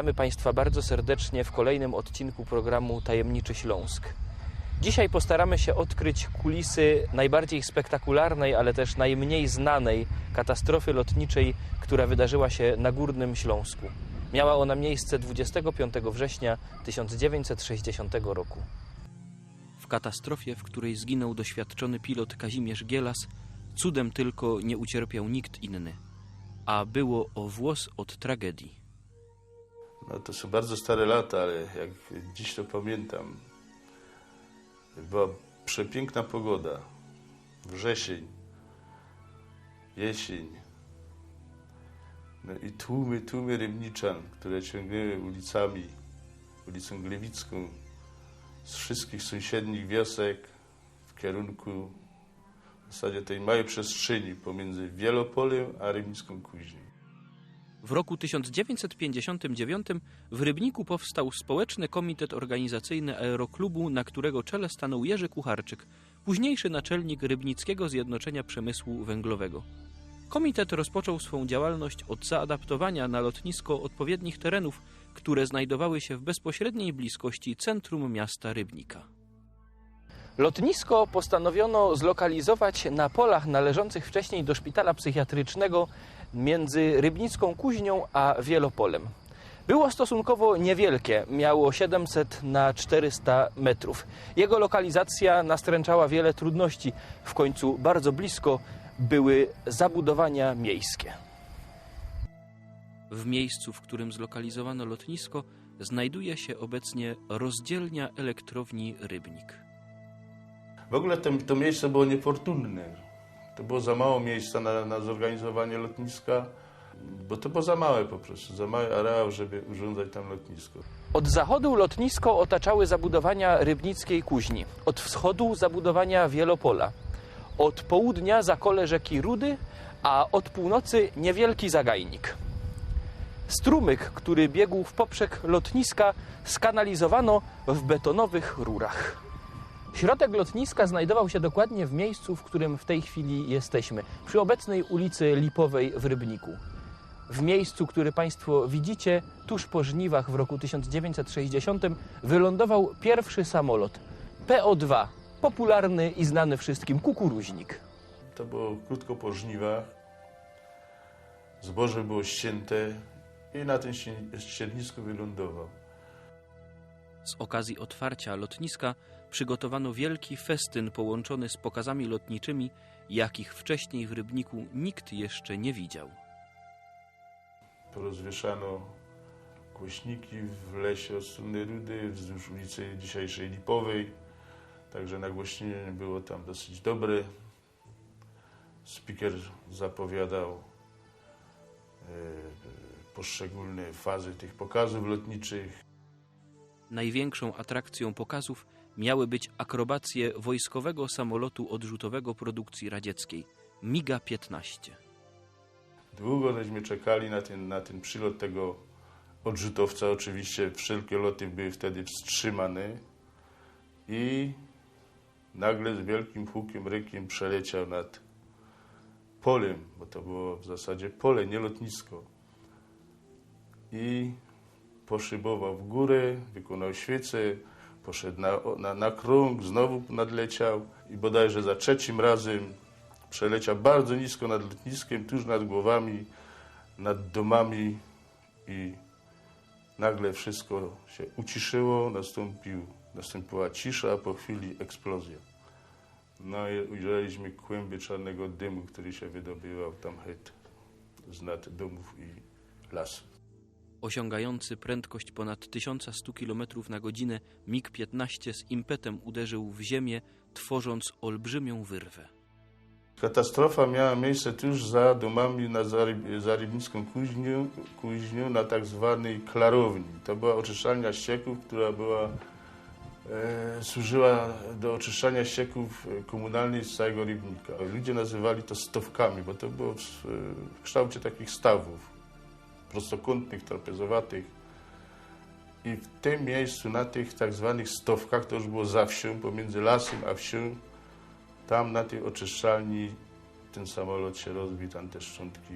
Witamy Państwa bardzo serdecznie w kolejnym odcinku programu Tajemniczy Śląsk. Dzisiaj postaramy się odkryć kulisy najbardziej spektakularnej, ale też najmniej znanej katastrofy lotniczej, która wydarzyła się na Górnym Śląsku. Miała ona miejsce 25 września 1960 roku. W katastrofie, w której zginął doświadczony pilot Kazimierz Gielas, cudem tylko nie ucierpiał nikt inny, a było o włos od tragedii. No to są bardzo stare lata, ale jak dziś to pamiętam, była przepiękna pogoda. Wrzesień, jesień. No i tłumy, tłumy rybniczan, które ciągnęły ulicami, ulicą Glewicką, z wszystkich sąsiednich wiosek w kierunku w zasadzie tej małej przestrzeni pomiędzy Wielopolem a Rybnicką Kuźnią. W roku 1959 w Rybniku powstał Społeczny Komitet Organizacyjny Aeroklubu, na którego czele stanął Jerzy Kucharczyk, późniejszy naczelnik Rybnickiego Zjednoczenia Przemysłu Węglowego. Komitet rozpoczął swą działalność od zaadaptowania na lotnisko odpowiednich terenów, które znajdowały się w bezpośredniej bliskości centrum miasta Rybnika. Lotnisko postanowiono zlokalizować na polach należących wcześniej do szpitala psychiatrycznego między Rybnicką Kuźnią a Wielopolem. Było stosunkowo niewielkie, miało 700 na 400 metrów. Jego lokalizacja nastręczała wiele trudności. W końcu bardzo blisko były zabudowania miejskie. W miejscu, w którym zlokalizowano lotnisko, znajduje się obecnie rozdzielnia elektrowni Rybnik. W ogóle to, to miejsce było niefortunne. To było za mało miejsca na, na zorganizowanie lotniska, bo to było za małe po prostu, za mały areał, żeby urządzać tam lotnisko. Od zachodu lotnisko otaczały zabudowania Rybnickiej Kuźni, od wschodu zabudowania Wielopola, od południa zakole rzeki Rudy, a od północy niewielki zagajnik. Strumyk, który biegł w poprzek lotniska, skanalizowano w betonowych rurach. Środek lotniska znajdował się dokładnie w miejscu, w którym w tej chwili jesteśmy, przy obecnej ulicy Lipowej w Rybniku. W miejscu, który Państwo widzicie, tuż po żniwach w roku 1960 wylądował pierwszy samolot PO-2, popularny i znany wszystkim kukuruźnik. To było krótko po żniwach. Zboże było ścięte i na tym ści- ściernisku wylądował. Z okazji otwarcia lotniska przygotowano wielki festyn połączony z pokazami lotniczymi, jakich wcześniej w Rybniku nikt jeszcze nie widział. Porozwieszano głośniki w lesie od strony Rudy, wzdłuż ulicy dzisiejszej Lipowej. Także nagłośnienie było tam dosyć dobre. Speaker zapowiadał e, poszczególne fazy tych pokazów lotniczych. Największą atrakcją pokazów miały być akrobacje wojskowego samolotu odrzutowego produkcji radzieckiej MiGa-15. Długo żeśmy czekali na ten, na ten przylot tego odrzutowca. Oczywiście wszelkie loty były wtedy wstrzymane i nagle z wielkim hukiem, rykiem przeleciał nad polem, bo to było w zasadzie pole, nie lotnisko. I poszybował w górę, wykonał świecę, poszedł na, na, na krąg, znowu nadleciał i bodajże za trzecim razem przeleciał bardzo nisko nad lotniskiem, tuż nad głowami, nad domami i nagle wszystko się uciszyło, nastąpił, nastąpiła cisza, a po chwili eksplozja. No i ujrzeliśmy kłęby czarnego dymu, który się wydobywał tam het z nad domów i lasu. Osiągający prędkość ponad 1100 km na godzinę MiG-15 z impetem uderzył w ziemię, tworząc olbrzymią wyrwę. Katastrofa miała miejsce tuż za domami na Zaryb- Zarybnicką Kuźnią na tak zwanej klarowni. To była oczyszczalnia ścieków, która była, e, służyła do oczyszczania ścieków e, komunalnych z całego Rybnika. Ludzie nazywali to stawkami, bo to było w, w kształcie takich stawów, prostokątnych, trapezowatych. I w tym miejscu, na tych tak zwanych stawkach, to już było za wsią, pomiędzy lasem a wsią, tam na tej oczyszczalni ten samolot się rozbił, tam te szczątki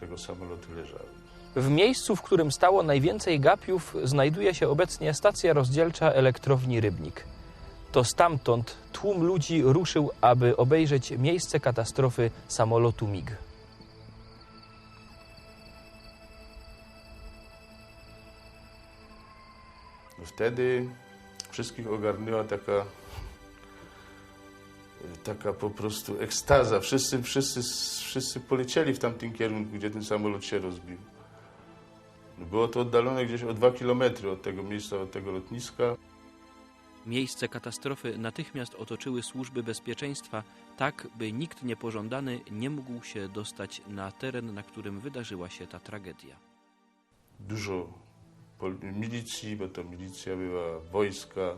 tego samolotu leżały. W miejscu, w którym stało najwięcej gapiów, znajduje się obecnie stacja rozdzielcza elektrowni Rybnik. To stamtąd tłum ludzi ruszył, aby obejrzeć miejsce katastrofy samolotu MiG. Wtedy wszystkich ogarnęła taka, taka po prostu ekstaza. Wszyscy, wszyscy, wszyscy polecieli w tamtym kierunku, gdzie ten samolot się rozbił. Było to oddalone gdzieś o dwa kilometry od tego miejsca, od tego lotniska. Miejsce katastrofy natychmiast otoczyły służby bezpieczeństwa, tak by nikt niepożądany nie mógł się dostać na teren, na którym wydarzyła się ta tragedia. Dużo milicji, bo to milicja była, wojska.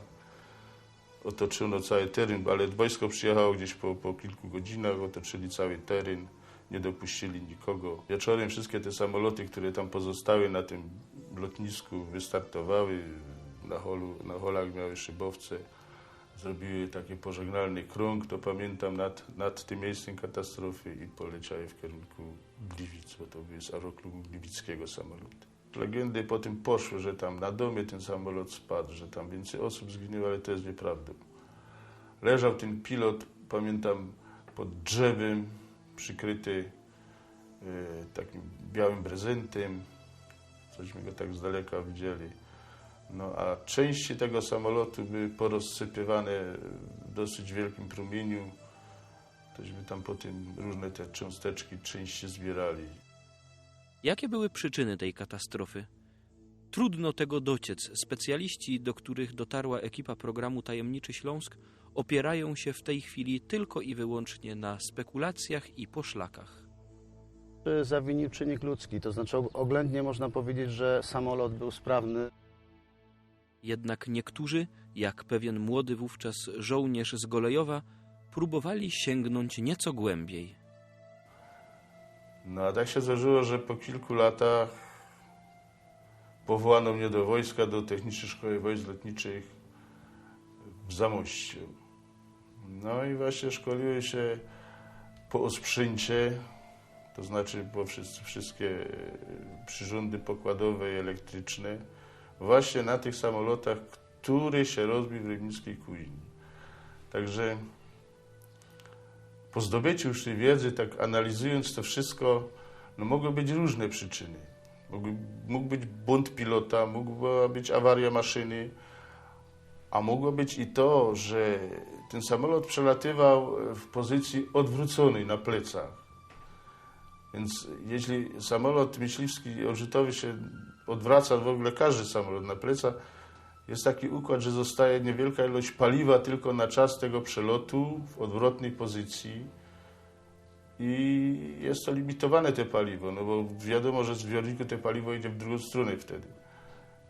Otoczono cały teren, ale wojsko przyjechało gdzieś po, po kilku godzinach, otoczyli cały teren, nie dopuścili nikogo. Wieczorem wszystkie te samoloty, które tam pozostały na tym lotnisku, wystartowały. Na, holu, na holach miały szybowce, zrobiły taki pożegnalny krąg, to pamiętam, nad, nad tym miejscem katastrofy i poleciały w kierunku Gliwic, bo to były z aeroklubu gliwickiego samoloty. Legendy po tym poszły, że tam na domie ten samolot spadł, że tam więcej osób zginęło, ale to jest nieprawdą. Leżał ten pilot, pamiętam, pod drzewem, przykryty e, takim białym prezentem. Cośmy go tak z daleka widzieli. No a części tego samolotu były porozsypywane w dosyć wielkim promieniu. Tośmy tam potem różne te cząsteczki, części zbierali. Jakie były przyczyny tej katastrofy? Trudno tego dociec. Specjaliści, do których dotarła ekipa programu Tajemniczy Śląsk, opierają się w tej chwili tylko i wyłącznie na spekulacjach i poszlakach. zawinił czynnik ludzki. To znaczy oględnie można powiedzieć, że samolot był sprawny. Jednak niektórzy, jak pewien młody wówczas żołnierz z Golejowa, próbowali sięgnąć nieco głębiej. No a tak się zdarzyło, że po kilku latach powołano mnie do wojska, do Technicznej Szkoły Wojsk Lotniczych w Zamościu. No i właśnie szkoliły się po osprzęcie, to znaczy po wszyscy, wszystkie przyrządy pokładowe i elektryczne, właśnie na tych samolotach, który się rozbił w Rybnickiej Kuźni. Także po zdobyciu już tej wiedzy, tak analizując to wszystko, no mogły być różne przyczyny. Mógł, mógł być bunt pilota, mogła być awaria maszyny, a mogło być i to, że ten samolot przelatywał w pozycji odwróconej na plecach. Więc jeśli samolot myśliwski odrzutowy się odwraca, w ogóle każdy samolot na plecach, jest taki układ, że zostaje niewielka ilość paliwa tylko na czas tego przelotu w odwrotnej pozycji i jest to limitowane te paliwo, no bo wiadomo, że z zbiorniku te paliwo idzie w drugą stronę wtedy.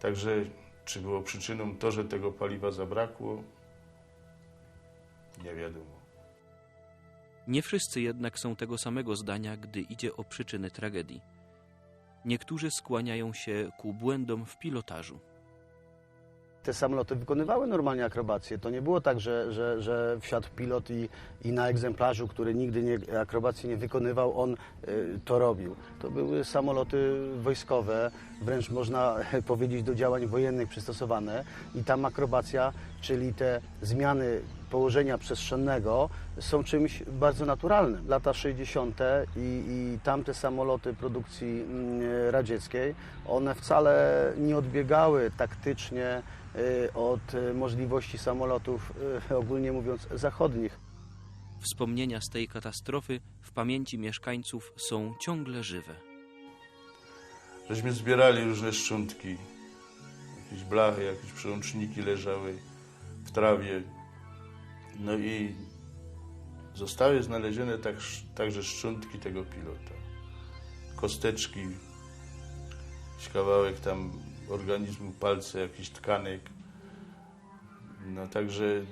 Także czy było przyczyną to, że tego paliwa zabrakło? Nie wiadomo. Nie wszyscy jednak są tego samego zdania, gdy idzie o przyczyny tragedii. Niektórzy skłaniają się ku błędom w pilotażu. Te samoloty wykonywały normalnie akrobacje. To nie było tak, że, że, że wsiadł pilot i, i na egzemplarzu, który nigdy nie, akrobacji nie wykonywał, on y, to robił. To były samoloty wojskowe, wręcz można powiedzieć do działań wojennych przystosowane i tam akrobacja, czyli te zmiany położenia przestrzennego są czymś bardzo naturalnym. Lata 60. I, i tamte samoloty produkcji mm, radzieckiej, one wcale nie odbiegały taktycznie y, od y, możliwości samolotów, y, ogólnie mówiąc, zachodnich. Wspomnienia z tej katastrofy w pamięci mieszkańców są ciągle żywe. Żeśmy zbierali różne szczątki, jakieś blachy, jakieś przełączniki leżały w trawie. No i zostały znalezione tak, także szczątki tego pilota. Kosteczki, kawałek tam organizmu, palce, jakiś tkanek. No także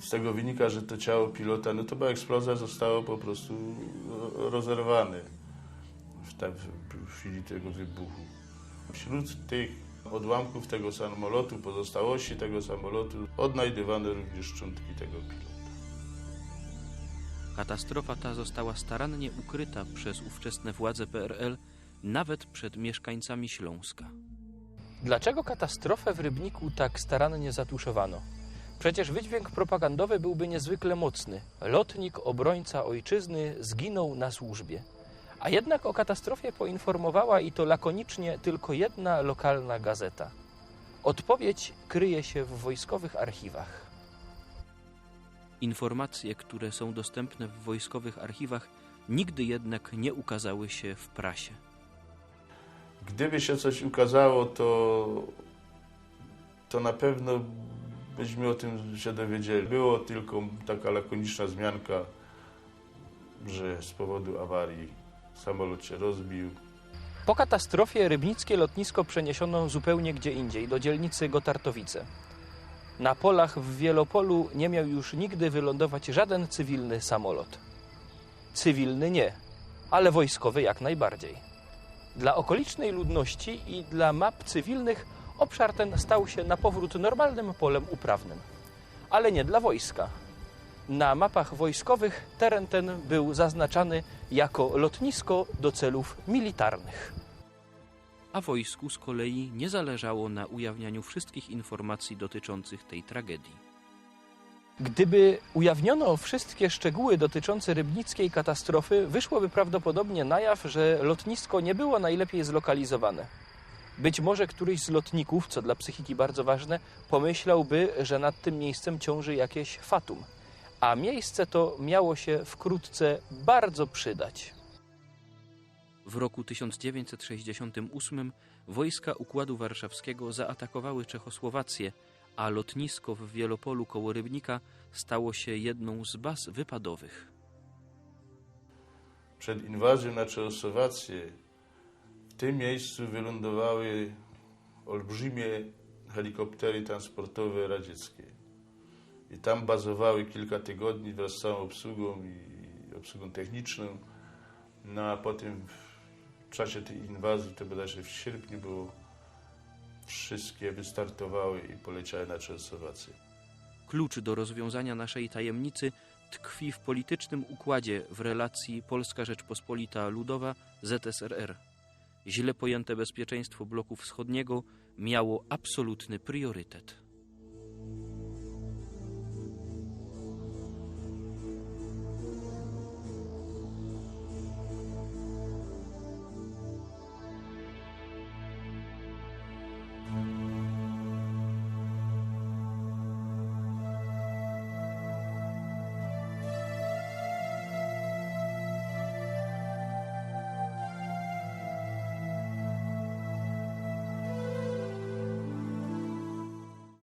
z tego wynika, że to ciało pilota, no to była eksplozja, zostało po prostu rozerwane w, w chwili tego wybuchu. Wśród tych odłamków tego samolotu, pozostałości tego samolotu, odnajdywano również szczątki tego pilota. Katastrofa ta została starannie ukryta przez ówczesne władze PRL, nawet przed mieszkańcami Śląska. Dlaczego katastrofę w Rybniku tak starannie zatuszowano? Przecież wydźwięk propagandowy byłby niezwykle mocny. Lotnik, obrońca ojczyzny zginął na służbie. A jednak o katastrofie poinformowała i to lakonicznie tylko jedna lokalna gazeta. Odpowiedź kryje się w wojskowych archiwach. Informacje, które są dostępne w wojskowych archiwach, nigdy jednak nie ukazały się w prasie. Gdyby się coś ukazało, to, to na pewno byśmy o tym się dowiedzieli. Było tylko taka lakoniczna wzmianka, że z powodu awarii samolot się rozbił. Po katastrofie rybnickie lotnisko przeniesiono zupełnie gdzie indziej, do dzielnicy Gotartowice. Na polach w Wielopolu nie miał już nigdy wylądować żaden cywilny samolot. Cywilny nie, ale wojskowy jak najbardziej. Dla okolicznej ludności i dla map cywilnych obszar ten stał się na powrót normalnym polem uprawnym. Ale nie dla wojska. Na mapach wojskowych teren ten był zaznaczany jako lotnisko do celów militarnych. A wojsku z kolei nie zależało na ujawnianiu wszystkich informacji dotyczących tej tragedii. Gdyby ujawniono wszystkie szczegóły dotyczące rybnickiej katastrofy, wyszłoby prawdopodobnie na jaw, że lotnisko nie było najlepiej zlokalizowane. Być może któryś z lotników, co dla psychiki bardzo ważne, pomyślałby, że nad tym miejscem ciąży jakieś fatum. A miejsce to miało się wkrótce bardzo przydać. W roku 1968 wojska Układu Warszawskiego zaatakowały Czechosłowację, a lotnisko w Wielopolu koło Rybnika stało się jedną z baz wypadowych. Przed inwazją na Czechosłowację w tym miejscu wylądowały olbrzymie helikoptery transportowe radzieckie. I tam bazowały kilka tygodni wraz z całą obsługą i obsługą techniczną. No a potem w czasie tej inwazji, to bodajże w sierpniu było, wszystkie wystartowały i poleciały na Czechosłowację. Klucz do rozwiązania naszej tajemnicy tkwi w politycznym układzie w relacji Polska Rzeczpospolita Ludowa ZSRR. Źle pojęte bezpieczeństwo bloku wschodniego miało absolutny priorytet.